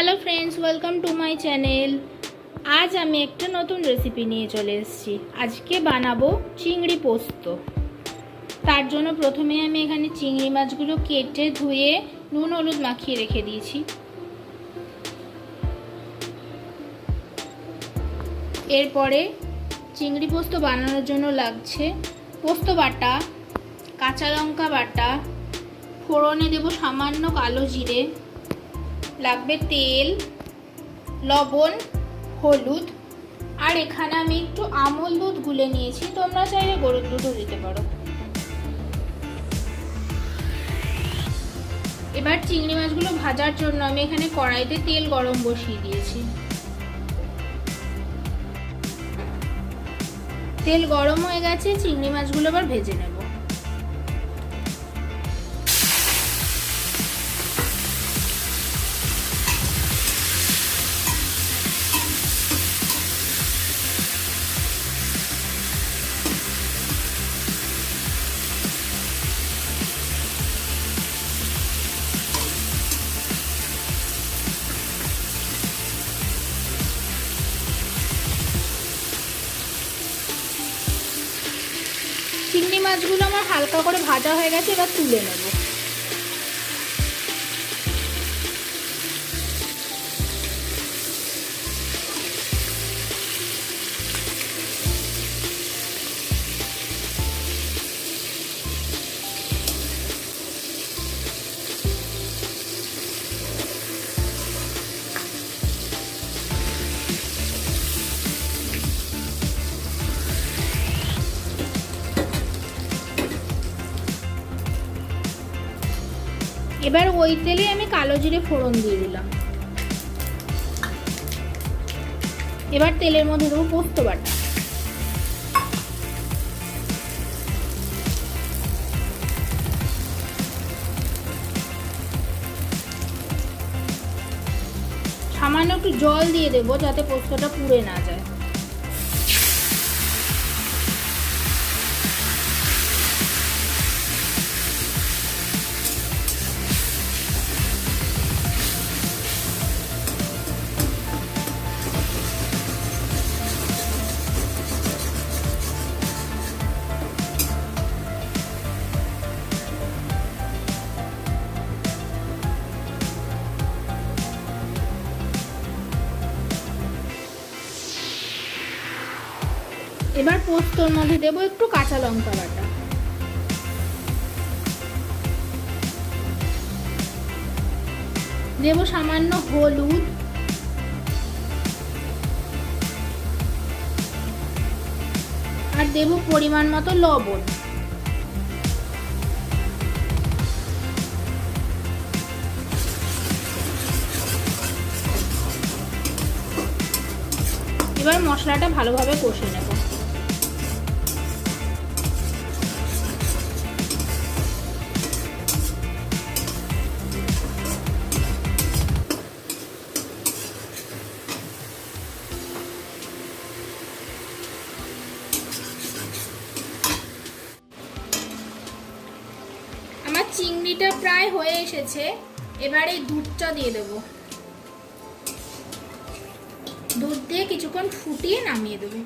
Hello friends welcome to my channel আজ আমি একটা নতুন রেসিপি নিয়ে চলে এসেছি। আজকে বানাবো চিংড়ি পোস্ত। তার জন্য প্রথমে আমি এখানে চিংড়ি মাছগুলো কেটে ধুয়ে নুন হলুদ মাখিয়ে রেখে দিয়েছি। এরপরে চিংড়ি পোস্ত বানানোর জন্য লাগছে পোস্ত বাটা, কাঁচা লঙ্কা বাটা, ফোড়নে দেব সামান্য কালো জিরে লাগবে তেল, লবণ, হলুদ। আর এখানে আমি একটু আমল দুধ গুলে নিয়েছি। তোমরা চাইলে গরুর দুধও দিতে পারো। এবার চিংড়ি মাছগুলো ভাজার জন্য আমি এখানে কড়াইতে তেল গরম বসিয়ে দিয়েছি। তেল গরম হয়ে গেছে, চিংড়ি মাছগুলো আবার ভেজে নেব। চিংড়ি মাছগুলো আমার হালকা করে ভাজা হয়ে গেছে এবার তুলে নেব। এবার ওই তেলে আমি কালো জিরে ফোড়ন দিয়ে দিলাম। এবার তেলের মধ্যে দেবো পোস্ত বাটা। সামান্য একটু জল দিয়ে দেবো যাতে পোস্তটা পুড়ে না যায়। এবার পোস্তর মধ্যে দেবো একটু কাঁচা লঙ্কা বাটা। দেবো সামান্য হলুদ। আর দেবো পরিমাণ মতো লবণ। এবার মশলাটা ভালোভাবে কষে নেব। চিংড়িটা প্রায় হয়ে এসেছে, এবার এই দুধটা দিয়ে দেব। দুধ দিয়ে কিছুক্ষণ ফুটিয়ে নামিয়ে দেবো।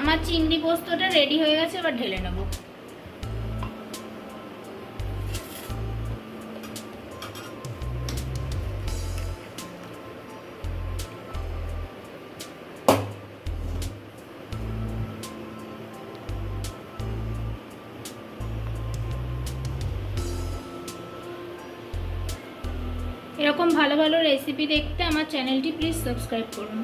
আমার চিংড়ি পোস্তটা রেডি হয়ে গেছে, এবার ঢেলে নেব। এরকম ভালো ভালো রেসিপি দেখতে আমার চ্যানেলটি প্লিজ সাবস্ক্রাইব করুন।